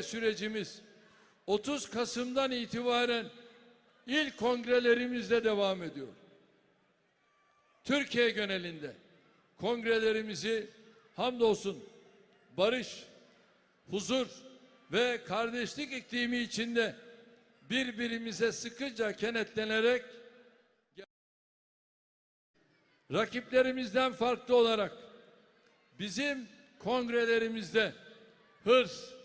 sürecimiz 30 Kasım'dan itibaren ilk kongrelerimizle devam ediyor. Türkiye genelinde kongrelerimizi hamdolsun barış, huzur ve kardeşlik iklimi içinde birbirimize sıkıca kenetlenerek rakiplerimizden farklı olarak bizim kongrelerimizde hırs,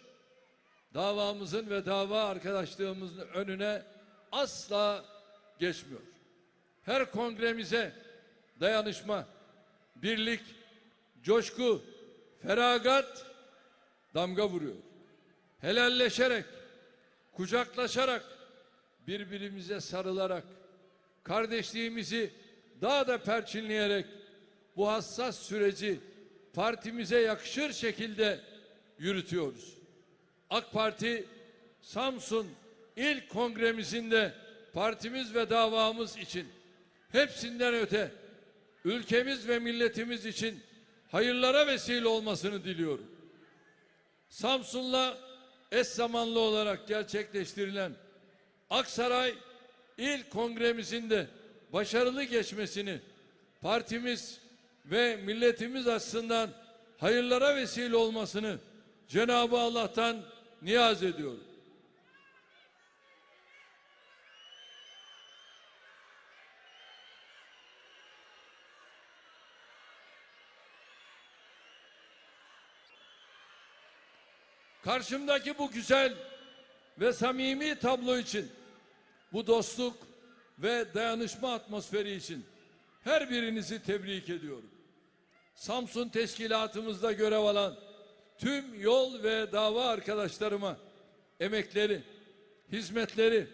davamızın ve dava arkadaşlığımızın önüne asla geçmiyor. Her kongremize dayanışma, birlik, coşku, feragat damga vuruyor. Helalleşerek, kucaklaşarak, birbirimize sarılarak, kardeşliğimizi daha da perçinleyerek bu hassas süreci partimize yakışır şekilde yürütüyoruz. AK Parti Samsun ilk kongremizinde partimiz ve davamız için hepsinden öte ülkemiz ve milletimiz için hayırlara vesile olmasını diliyorum. Samsun'la eş zamanlı olarak gerçekleştirilen Aksaray İl Kongremizin başarılı geçmesini partimiz ve milletimiz açısından hayırlara vesile olmasını Cenab-ı Allah'tan niyaz ediyorum. Karşımdaki bu güzel ve samimi tablo için, bu dostluk ve dayanışma atmosferi için her birinizi tebrik ediyorum. Samsun teşkilatımızda görev alan tüm yol ve dava arkadaşlarıma emekleri, hizmetleri,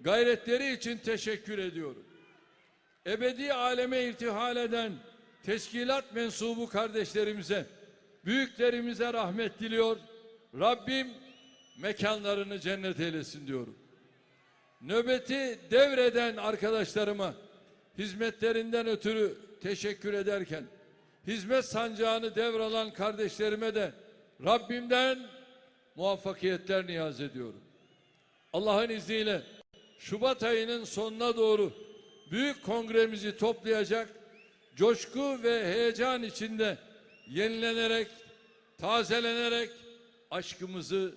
gayretleri için teşekkür ediyorum. Ebedi aleme irtihal eden teşkilat mensubu kardeşlerimize, büyüklerimize rahmet diliyor. Rabbim mekanlarını cennet eylesin diyorum. Nöbeti devreden arkadaşlarıma hizmetlerinden ötürü teşekkür ederken hizmet sancağını devralan kardeşlerime de Rabbimden muvaffakiyetler niyaz ediyorum. Allah'ın izniyle Şubat ayının sonuna doğru büyük kongremizi toplayacak coşku ve heyecan içinde yenilenerek, tazelenerek aşkımızı,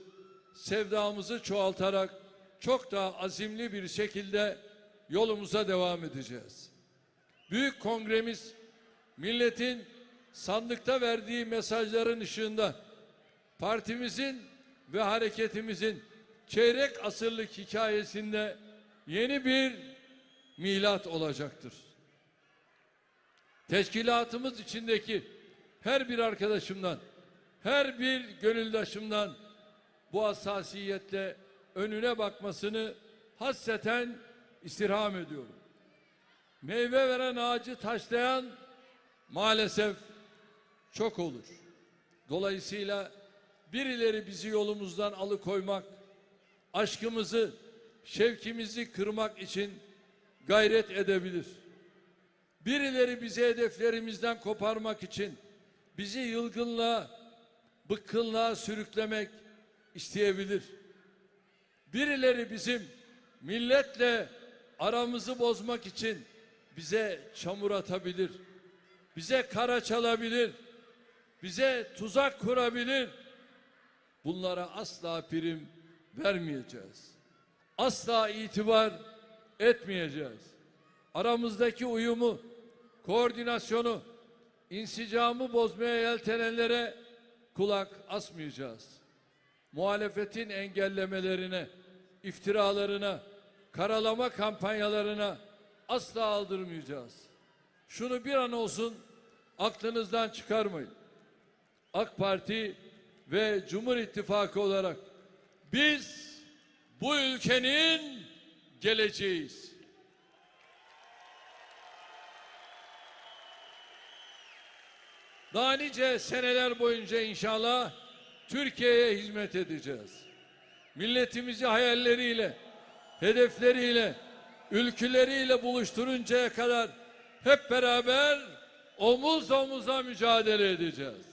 sevdamızı çoğaltarak çok daha azimli bir şekilde yolumuza devam edeceğiz. Büyük kongremiz milletin sandıkta verdiği mesajların ışığında partimizin ve hareketimizin çeyrek asırlık hikayesinde yeni bir milat olacaktır. Teşkilatımız içindeki her bir arkadaşımdan, her bir gönüldaşımdan bu hassasiyetle önüne bakmasını hasreten istirham ediyorum. Meyve veren ağacı taşlayan maalesef çok olur. Dolayısıyla birileri bizi yolumuzdan alıkoymak, aşkımızı, şevkimizi kırmak için gayret edebilir. Birileri bizi hedeflerimizden koparmak için bizi yılgınlığa, bıkkınlığa sürüklemek isteyebilir. Birileri bizim milletle aramızı bozmak için bize çamur atabilir. Bize kara çalabilir. Bize tuzak kurabilir. Bunlara asla prim vermeyeceğiz. Asla itibar etmeyeceğiz. Aramızdaki uyumu, koordinasyonu, insicamı bozmaya yeltenenlere kulak asmayacağız. Muhalefetin engellemelerine, iftiralarına, karalama kampanyalarına asla aldırmayacağız. Şunu bir an olsun aklınızdan çıkarmayın. AK Parti ve Cumhur İttifakı olarak biz bu ülkenin geleceğiyiz. Daha nice seneler boyunca inşallah Türkiye'ye hizmet edeceğiz. Milletimizi hayalleriyle, hedefleriyle, ülküleriyle buluşturuncaya kadar hep beraber omuz omuza mücadele edeceğiz.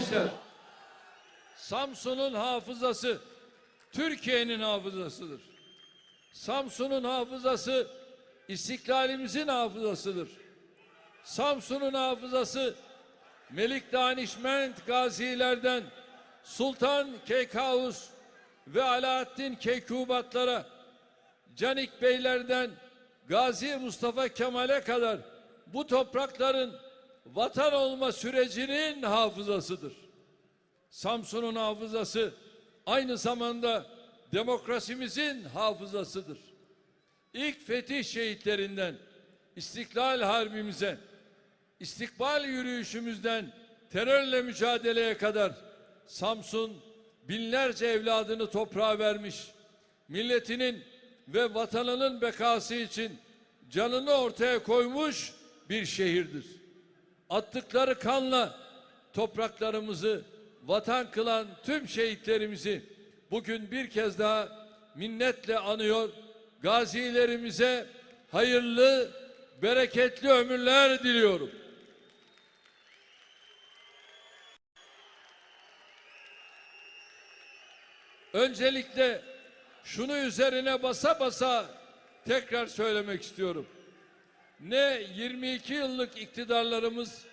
Gençler, Samsun'un hafızası Türkiye'nin hafızasıdır. Samsun'un hafızası istiklalimizin hafızasıdır. Samsun'un hafızası Melik Danişment gazilerden Sultan Keykavus ve Alaaddin Keykubatlara, Canik Beylerden Gazi Mustafa Kemal'e kadar bu toprakların vatan olma sürecinin hafızasıdır. Samsun'un hafızası aynı zamanda demokrasimizin hafızasıdır. İlk fetih şehitlerinden İstiklal Harbimize, istikbal yürüyüşümüzden terörle mücadeleye kadar Samsun binlerce evladını toprağa vermiş, milletinin ve vatanının bekası için canını ortaya koymuş bir şehirdir. Attıkları kanla topraklarımızı vatan kılan tüm şehitlerimizi bugün bir kez daha minnetle anıyor. Gazilerimize hayırlı, bereketli ömürler diliyorum. Öncelikle şunu üzerine basa basa tekrar söylemek istiyorum. Ne 22 yıllık iktidarlarımız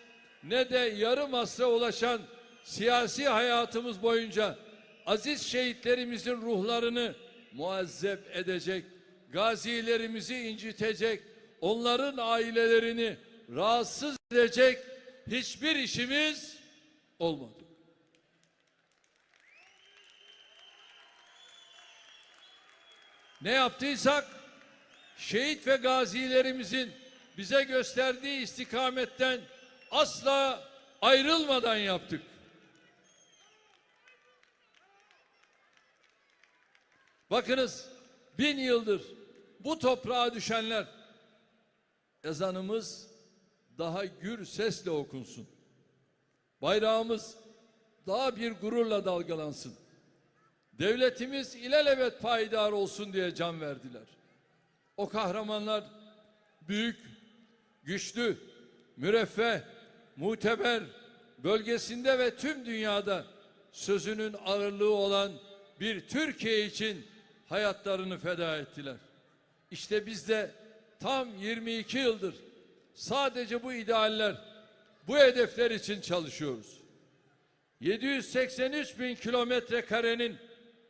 ne de yarım asra ulaşan siyasi hayatımız boyunca aziz şehitlerimizin ruhlarını muazzep edecek, gazilerimizi incitecek, onların ailelerini rahatsız edecek hiçbir işimiz olmadı. Ne yaptıysak şehit ve gazilerimizin bize gösterdiği istikametten asla ayrılmadan yaptık. Bakınız bin yıldır bu toprağa düşenler ezanımız daha gür sesle okunsun. Bayrağımız daha bir gururla dalgalansın. Devletimiz ilelebet payidar olsun diye can verdiler. O kahramanlar büyük, güçlü, müreffeh, muteber, bölgesinde ve tüm dünyada sözünün ağırlığı olan bir Türkiye için hayatlarını feda ettiler. İşte biz de tam 22 yıldır sadece bu idealler, bu hedefler için çalışıyoruz. 783 bin kilometre karenin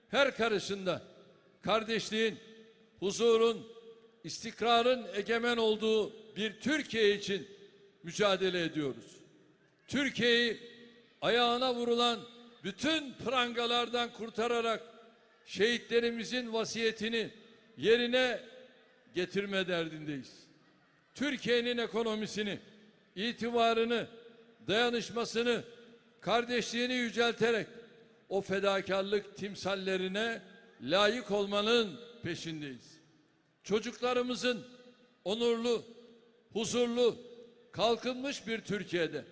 her karışında kardeşliğin, huzurun, istikrarın egemen olduğu bir Türkiye için mücadele ediyoruz. Türkiye'yi ayağına vurulan bütün prangalardan kurtararak şehitlerimizin vasiyetini yerine getirme derdindeyiz. Türkiye'nin ekonomisini, itibarını, dayanışmasını, kardeşliğini yücelterek o fedakarlık timsallerine layık olmanın peşindeyiz. Çocuklarımızın onurlu, huzurlu, kalkınmış bir Türkiye'de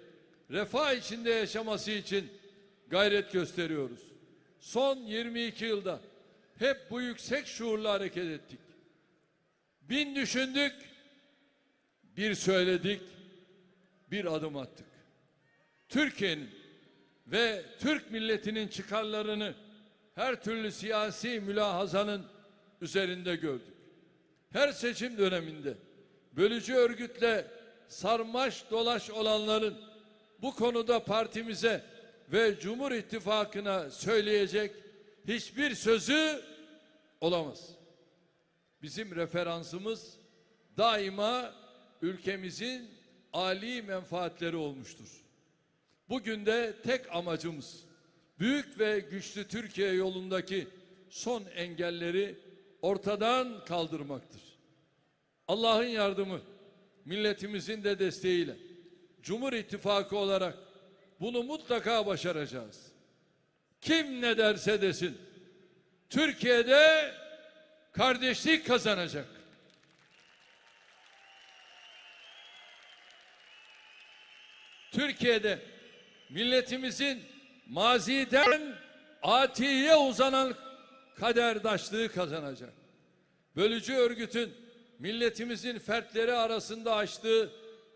refah içinde yaşaması için gayret gösteriyoruz. Son 22 yılda hep bu yüksek şuurla hareket ettik. Bin düşündük, bir söyledik, bir adım attık. Türkiye'nin ve Türk milletinin çıkarlarını her türlü siyasi mülahazanın üzerinde gördük. Her seçim döneminde bölücü örgütle sarmaş dolaş olanların bu konuda partimize ve Cumhur İttifakı'na söyleyecek hiçbir sözü olamaz. Bizim referansımız daima ülkemizin ali menfaatleri olmuştur. Bugün de tek amacımız büyük ve güçlü Türkiye yolundaki son engelleri ortadan kaldırmaktır. Allah'ın yardımı, milletimizin de desteğiyle Cumhur İttifakı olarak bunu mutlaka başaracağız. Kim ne derse desin Türkiye'de kardeşlik kazanacak. Türkiye'de milletimizin maziden atiye uzanan kaderdaşlığı kazanacak. Bölücü örgütün milletimizin fertleri arasında açtığı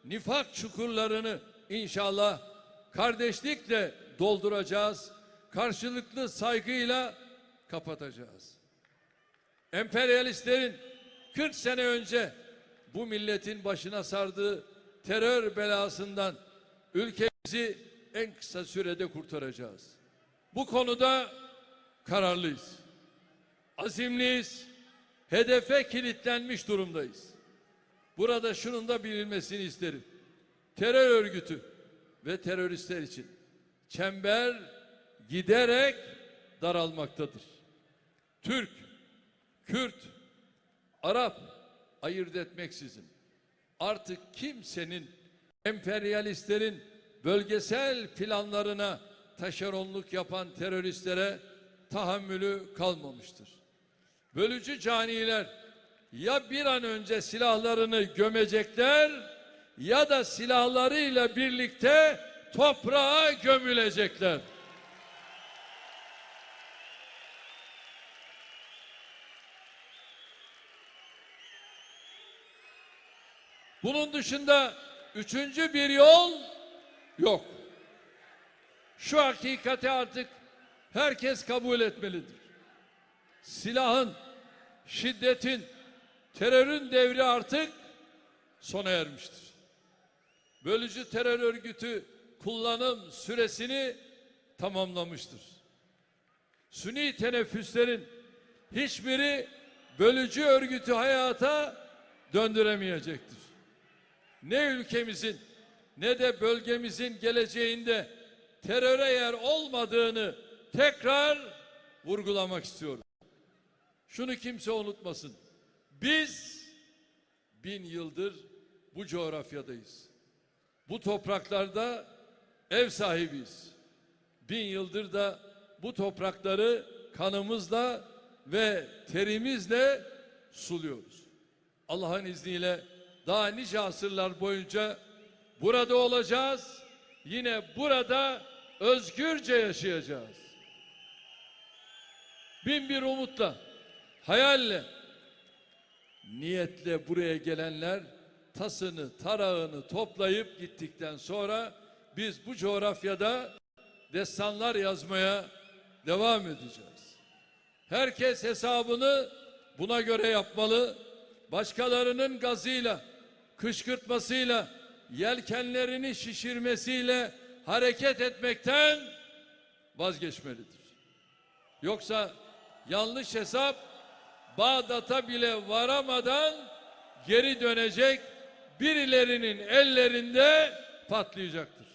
nifak çukurlarını inşallah kardeşlikle dolduracağız. Karşılıklı saygıyla kapatacağız. Emperyalistlerin 40 sene önce bu milletin başına sardığı terör belasından ülkemizi en kısa sürede kurtaracağız. Bu konuda kararlıyız. Azimliyiz. Hedefe kilitlenmiş durumdayız. Burada şunun da bilinmesini isterim. Terör örgütü ve teröristler için çember giderek daralmaktadır. Türk, Kürt, Arap ayırt etmeksizin artık kimsenin emperyalistlerin bölgesel planlarına taşeronluk yapan teröristlere tahammülü kalmamıştır. Bölücü caniler ya bir an önce silahlarını gömecekler ya da silahlarıyla birlikte toprağa gömülecekler. Bunun dışında üçüncü bir yol yok. Şu hakikati artık herkes kabul etmelidir. Silahın, şiddetin, terörün devri artık sona ermiştir. Bölücü terör örgütü kullanım süresini tamamlamıştır. Suni teneffüslerin hiçbiri bölücü örgütü hayata döndüremeyecektir. Ne ülkemizin ne de bölgemizin geleceğinde teröre yer olmadığını tekrar vurgulamak istiyorum. Şunu kimse unutmasın. Biz bin yıldır bu coğrafyadayız. Bu topraklarda ev sahibiyiz. Bin yıldır da bu toprakları kanımızla ve terimizle suluyoruz. Allah'ın izniyle daha nice asırlar boyunca burada olacağız. Yine burada özgürce yaşayacağız. Bin bir umutla, hayalle, niyetle buraya gelenler tasını, tarağını toplayıp gittikten sonra biz bu coğrafyada destanlar yazmaya devam edeceğiz. Herkes hesabını buna göre yapmalı. Başkalarının gazıyla, kışkırtmasıyla, yelkenlerini şişirmesiyle hareket etmekten vazgeçmelidir. Yoksa yanlış hesap Bağdat'a bile varamadan geri dönecek birilerinin ellerinde patlayacaktır.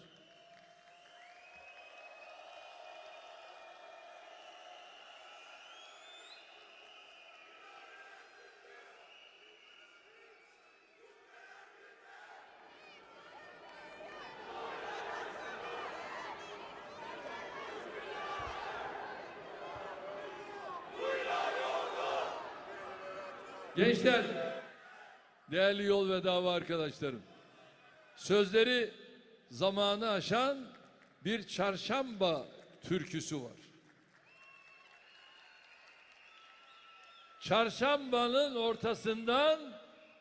Gençler, değerli yol ve dava arkadaşlarım. Sözleri zamanı aşan bir çarşamba türküsü var. Çarşambanın ortasından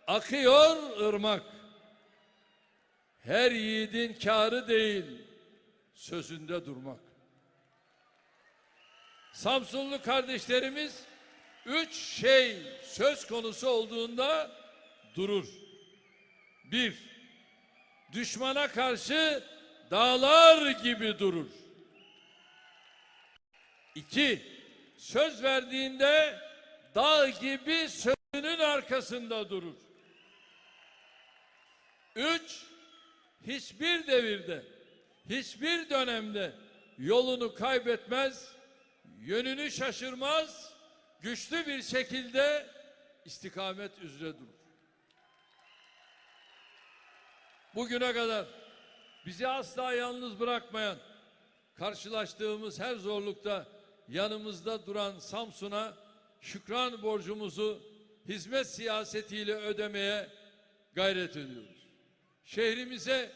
akıyor ırmak. Her yiğidin kârı değil, sözünde durmak. Samsunlu kardeşlerimiz üç şey söz konusu olduğunda durur. Bir, düşmana karşı dağlar gibi durur. İki, söz verdiğinde dağ gibi sözünün arkasında durur. Üç, hiçbir devirde, hiçbir dönemde yolunu kaybetmez, yönünü şaşırmaz, güçlü bir şekilde istikamet üzere durur. Bugüne kadar bizi asla yalnız bırakmayan, karşılaştığımız her zorlukta yanımızda duran Samsun'a şükran borcumuzu hizmet siyasetiyle ödemeye gayret ediyoruz. Şehrimize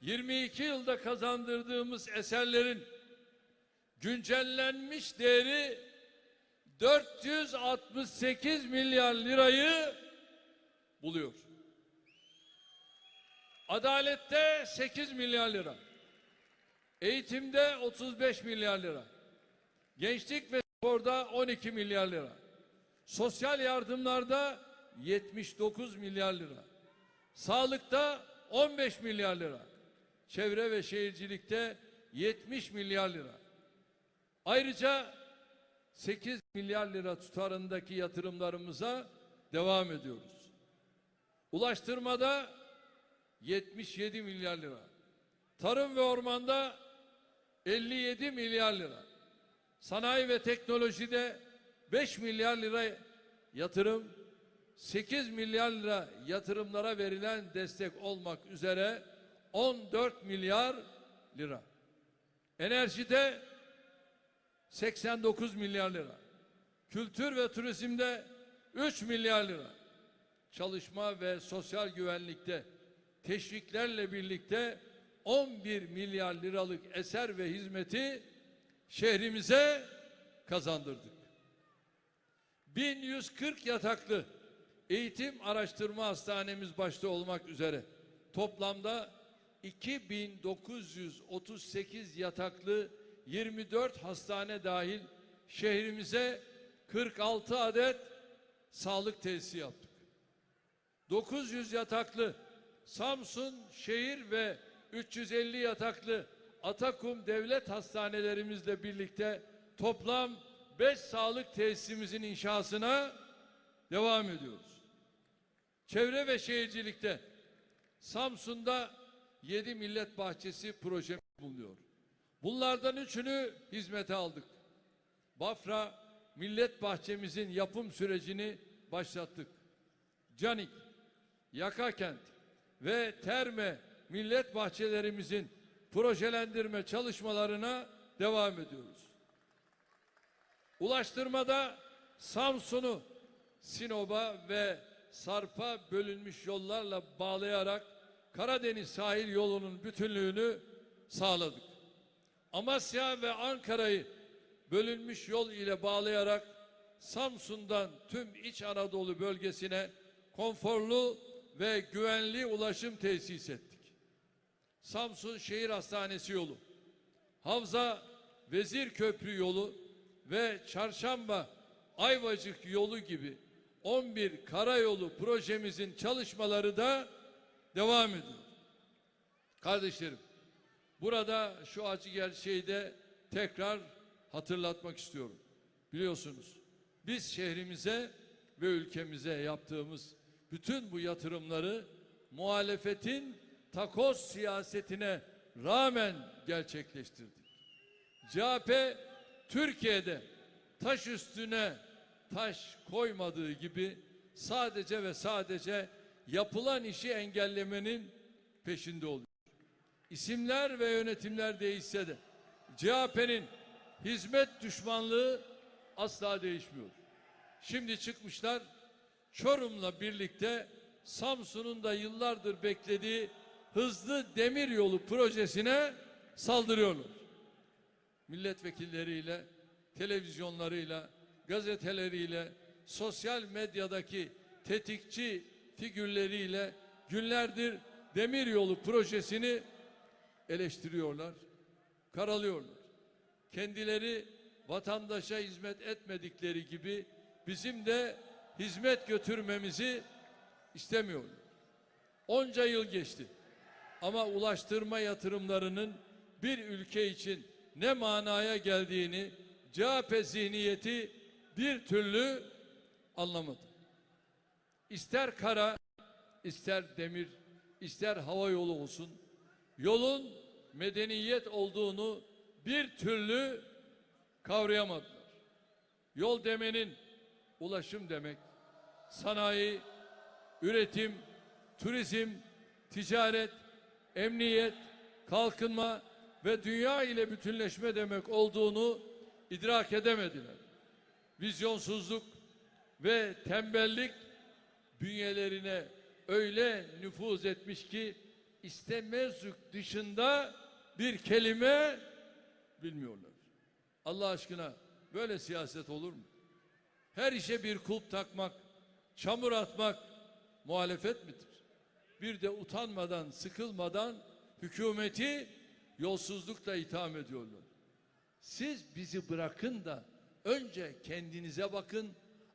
22 yılda kazandırdığımız eserlerin güncellenmiş değeri 468 milyar lirayı buluyor. Adalette 8 milyar lira. Eğitimde 35 milyar lira. Gençlik ve sporda 12 milyar lira. Sosyal yardımlarda 79 milyar lira. Sağlıkta 15 milyar lira. Çevre ve şehircilikte 70 milyar lira. Ayrıca 8 milyar lira tutarındaki yatırımlarımıza devam ediyoruz. Ulaştırmada 77 milyar lira. Tarım ve ormanda 57 milyar lira. Sanayi ve teknolojide 5 milyar lira yatırım, 8 milyar lira yatırımlara verilen destek olmak üzere 14 milyar lira. Enerjide 89 milyar lira. Kültür ve turizmde 3 milyar lira. Çalışma ve sosyal güvenlikte teşviklerle birlikte 11 milyar liralık eser ve hizmeti şehrimize kazandırdık. 1140 yataklı eğitim araştırma hastanemiz başta olmak üzere toplamda 2938 yataklı 24 hastane dahil şehrimize 46 adet sağlık tesisi yaptık. 900 yataklı Samsun şehir ve 350 yataklı Atakum Devlet Hastanelerimizle birlikte toplam 5 sağlık tesisimizin inşasına devam ediyoruz. Çevre ve şehircilikte Samsun'da 7 millet bahçesi projemiz bulunuyor. Bunlardan üçünü hizmete aldık. Bafra millet bahçemizin yapım sürecini başlattık. Canik, Yakakent ve Terme millet bahçelerimizin projelendirme çalışmalarına devam ediyoruz. Ulaştırmada Samsun'u Sinop'a ve Sarp'a bölünmüş yollarla bağlayarak Karadeniz sahil yolunun bütünlüğünü sağladık. Amasya ve Ankara'yı bölünmüş yol ile bağlayarak Samsun'dan tüm İç Anadolu bölgesine konforlu ve güvenli ulaşım tesis ettik. Samsun Şehir Hastanesi yolu, Havza Vezir Köprü yolu ve Çarşamba Ayvacık yolu gibi 11 karayolu projemizin çalışmaları da devam ediyor. Kardeşlerim, burada şu acı gerçeği de tekrar hatırlatmak istiyorum. Biliyorsunuz, biz şehrimize ve ülkemize yaptığımız bütün bu yatırımları muhalefetin takoz siyasetine rağmen gerçekleştirdik. CHP Türkiye'de taş üstüne taş koymadığı gibi sadece ve sadece yapılan işi engellemenin peşinde oluyor. İsimler ve yönetimler değişse de CHP'nin hizmet düşmanlığı asla değişmiyor. Şimdi çıkmışlar Çorum'la birlikte Samsun'un da yıllardır beklediği hızlı demir yolu projesine saldırıyorlar. Milletvekilleriyle, televizyonlarıyla, gazeteleriyle, sosyal medyadaki tetikçi figürleriyle günlerdir demir yolu projesini eleştiriyorlar, karalıyorlar. Kendileri vatandaşa hizmet etmedikleri gibi bizim de hizmet götürmemizi istemiyorlar. Onca yıl geçti. Ama ulaştırma yatırımlarının bir ülke için ne manaya geldiğini CHP zihniyeti bir türlü anlamadı. İster kara, ister demir, ister hava yolu olsun, yolun medeniyet olduğunu bir türlü kavrayamadılar. Yol demenin ulaşım demek, sanayi, üretim, turizm, ticaret, emniyet, kalkınma ve dünya ile bütünleşme demek olduğunu idrak edemediler. Vizyonsuzluk ve tembellik bünyelerine öyle nüfuz etmiş ki istemezlik dışında bir kelime bilmiyorlar. Allah aşkına böyle siyaset olur mu? Her işe bir kulp takmak, çamur atmak muhalefet midir? Bir de utanmadan, sıkılmadan hükümeti yolsuzlukla itham ediyorlar. Siz bizi bırakın da önce kendinize bakın,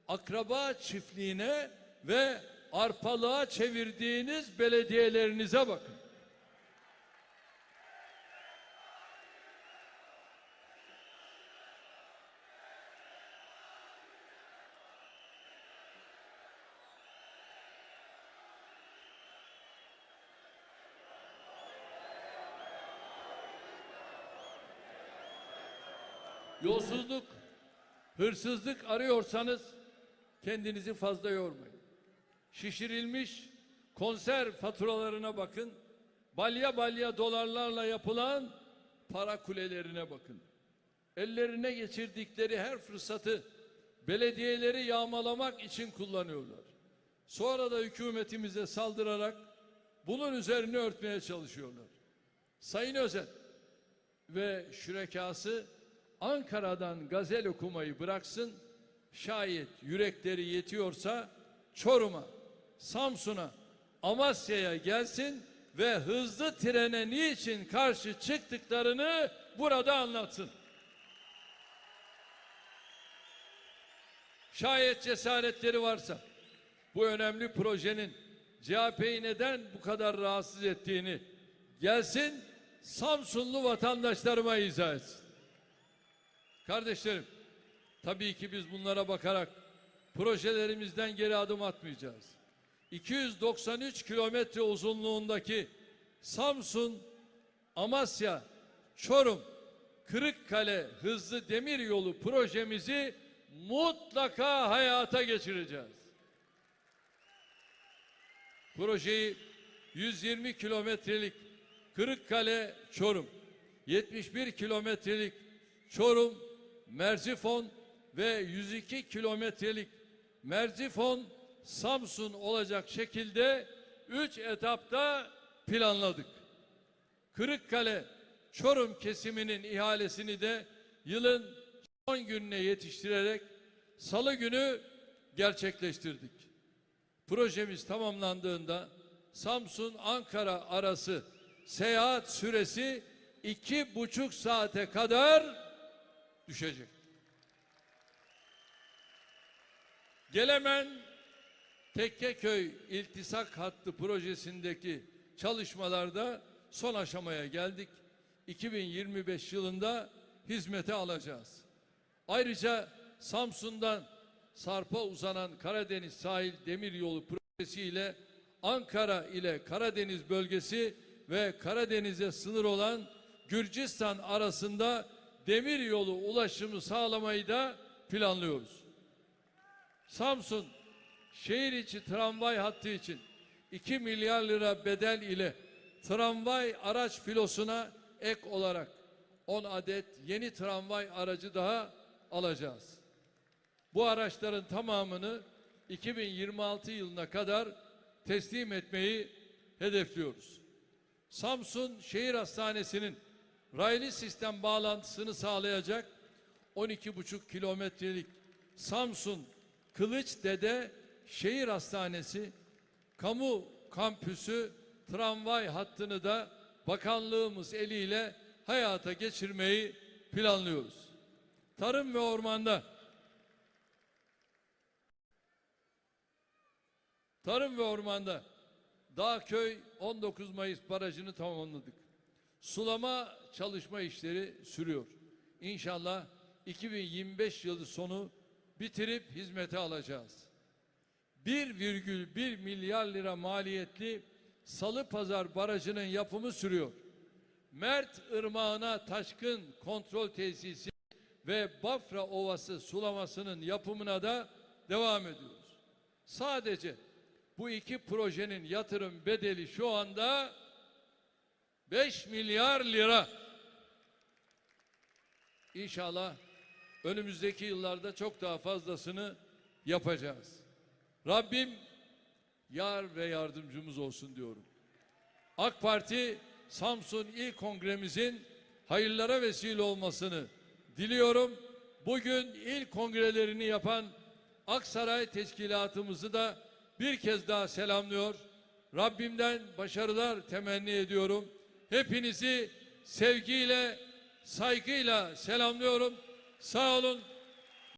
akraba çiftliğine ve arpalığa çevirdiğiniz belediyelerinize bakın. Yolsuzluk, hırsızlık arıyorsanız kendinizi fazla yormayın. Şişirilmiş konserv faturalarına bakın. Balya balya dolarlarla yapılan para kulelerine bakın. Ellerine geçirdikleri her fırsatı belediyeleri yağmalamak için kullanıyorlar. Sonra da hükümetimize saldırarak bunun üzerine örtmeye çalışıyorlar. Sayın Özel ve şürekası Ankara'dan gazel okumayı bıraksın. Şayet yürekleri yetiyorsa Çorum'a, Samsun'a, Amasya'ya gelsin ve hızlı trene niçin karşı çıktıklarını burada anlatsın. Şayet cesaretleri varsa bu önemli projenin CHP'yi neden bu kadar rahatsız ettiğini gelsin Samsunlu vatandaşlarıma izah etsin. Kardeşlerim, tabii ki biz bunlara bakarak projelerimizden geri adım atmayacağız. 293 kilometre uzunluğundaki Samsun, Amasya, Çorum, Kırıkkale hızlı demir yolu projemizi mutlaka hayata geçireceğiz. Projeyi 120 kilometrelik Kırıkkale Çorum, 71 kilometrelik Çorum, Merzifon ve 102 kilometrelik Merzifon Samsun olacak şekilde 3 etapta planladık. Kırıkkale Çorum kesiminin ihalesini de yılın son gününe yetiştirerek salı günü gerçekleştirdik. Projemiz tamamlandığında Samsun Ankara arası seyahat süresi iki buçuk saate kadar düşecek. Gelemen Tekkeköy İltisak Hattı projesindeki çalışmalarda son aşamaya geldik. 2025 yılında hizmete alacağız. Ayrıca Samsun'dan Sarp'a uzanan Karadeniz Sahil Demiryolu projesiyle Ankara ile Karadeniz bölgesi ve Karadeniz'e sınır olan Gürcistan arasında demir yolu ulaşımı sağlamayı da planlıyoruz. Samsun şehir içi tramvay hattı için 2 milyar lira bedel ile tramvay araç filosuna ek olarak 10 adet yeni tramvay aracı daha alacağız. Bu araçların tamamını 2026 yılına kadar teslim etmeyi hedefliyoruz. Samsun Şehir Hastanesi'nin raylı sistem bağlantısını sağlayacak 12,5 kilometrelik Samsun Kılıçdede Şehir Hastanesi kamu kampüsü tramvay hattını da bakanlığımız eliyle hayata geçirmeyi planlıyoruz. Tarım ve ormanda Tarım ve ormanda Dağköy 19 Mayıs barajını tamamladık. Sulama çalışma işleri sürüyor. İnşallah 2025 yılı sonu bitirip hizmete alacağız. 1,1 milyar lira maliyetli Salı Pazar Barajı'nın yapımı sürüyor. Mert Irmağı'na taşkın kontrol tesisi ve Bafra Ovası sulamasının yapımına da devam ediyoruz. Sadece bu iki projenin yatırım bedeli şu anda 5 milyar lira. İnşallah önümüzdeki yıllarda çok daha fazlasını yapacağız. Rabbim yar ve yardımcımız olsun diyorum. AK Parti Samsun İl Kongremizin hayırlara vesile olmasını diliyorum. Bugün il kongrelerini yapan Aksaray Teşkilatımızı da bir kez daha selamlıyor. Rabbimden başarılar temenni ediyorum. Hepinizi sevgiyle, saygıyla selamlıyorum. Sağ olun,